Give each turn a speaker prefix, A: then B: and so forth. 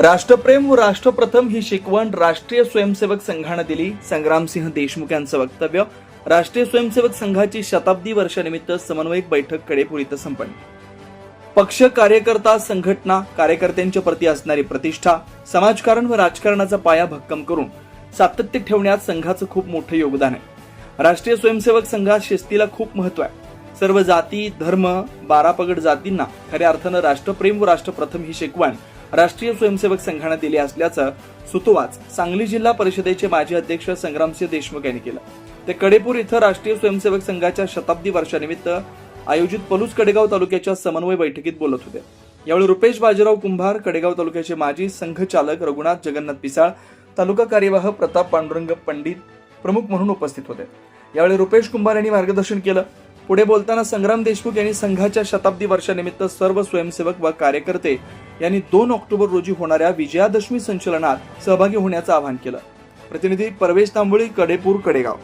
A: राष्ट्रप्रेम व राष्ट्रप्रथम ही शिकवण राष्ट्रीय स्वयंसेवक संघानं दिली. संग्रामसिंह देशमुख यांचं वक्तव्य राष्ट्रीय स्वयंसेवक संघाची शताब्दी वर्षानिमित्त समन्वयक बैठक कडेपूर इथं संपन्न. पक्ष कार्यकर्ता संघटना कार्यकर्त्यांच्या प्रती असणारी प्रतिष्ठा समाजकारण व राजकारणाचा पाया भक्कम करून सातत्य ठेवण्यात संघाचं खूप मोठं योगदान आहे. राष्ट्रीय स्वयंसेवक संघात शिस्तीला खूप महत्त्व आहे. सर्व जाती धर्म बारापगड जातींना खऱ्या अर्थानं राष्ट्रप्रेम व राष्ट्रप्रथम ही शिकवण राष्ट्रीय स्वयंसेवक संघानं दिली असल्याचं सुतोवाच सांगली जिल्हा परिषदेचे माजी अध्यक्ष संग्रामसिंह देशमुख यांनी केलं. ते कडेपूर इथं राष्ट्रीय स्वयंसेवक संघाच्या शताब्दी वर्षानिमित्त आयोजित पलूस कडेगाव तालुक्याच्या समन्वय बैठकीत बोलत होते. यावेळी रुपेश बाजीराव कुंभार कडेगाव तालुक्याचे माजी संघचालक रघुनाथ जगन्नाथ पिसाळ तालुका कार्यवाह प्रताप पांडुरंग पंडित प्रमुख म्हणून उपस्थित होते. यावेळी रुपेश कुंभार यांनी मार्गदर्शन केलं. पुढे बोलताना संग्राम देशमुख यांनी संघाच्या शताब्दी वर्षानिमित्त सर्व स्वयंसेवक व कार्यकर्ते यांनी दोन ऑक्टोबर रोजी होणाऱ्या विजयादशमी संचलनात सहभागी होण्याचं आवाहन केलं. प्रतिनिधी परवेश तांबोळी कडेपूर कडेगाव.